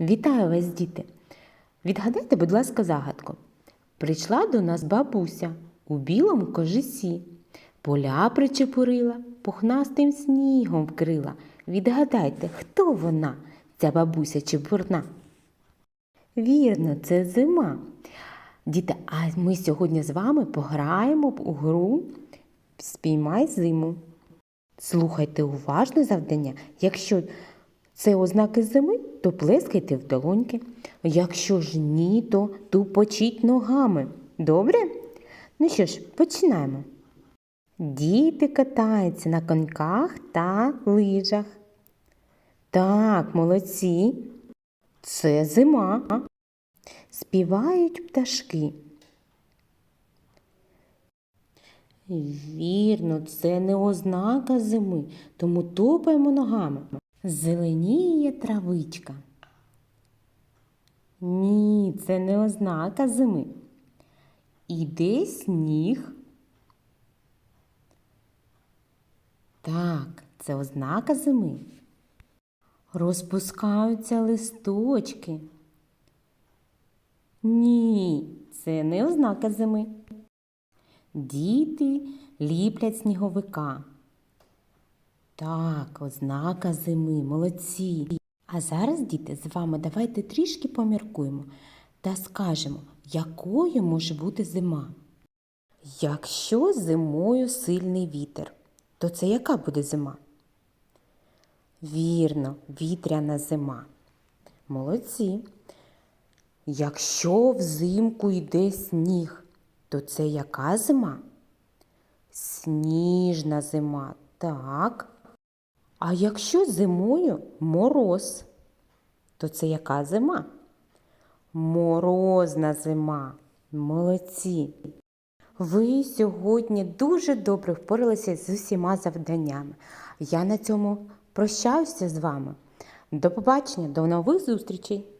Вітаю вас, діти! Відгадайте, будь ласка, загадку. Прийшла до нас бабуся у білому кожусі, поля причепурила, пухнастим снігом вкрила. Відгадайте, хто вона, ця бабуся чепурна? Вірно, це зима. Діти, а ми сьогодні з вами пограємо у гру Спіймай зиму. Слухайте уважно завдання. Якщо це ознаки зими, то плескайте в долоньки. Якщо ж ні, то тупочіть ногами. Добре? Ну що ж, починаємо. Діти катаються на коньках та лижах. Так, молодці. Це зима. Співають пташки. Вірно, це не ознака зими, тому тупаємо ногами. Зеленіє травичка. Ні, це не ознака зими. Іде сніг. Так, це ознака зими. Розпускаються листочки. Ні, це не ознака зими. Діти ліплять сніговика. Так, ознака зими, молодці. А зараз, діти, з вами давайте трішки поміркуємо та скажемо, якою може бути зима. Якщо зимою сильний вітер, то це яка буде зима? Вірно, вітряна зима. Молодці. Якщо взимку йде сніг, то це яка зима? Сніжна зима. Так. А якщо зимою мороз, то це яка зима? Морозна зима. Молодці. Ви сьогодні дуже добре впоралися з усіма завданнями. Я на цьому прощаюся з вами. До побачення, до нових зустрічей!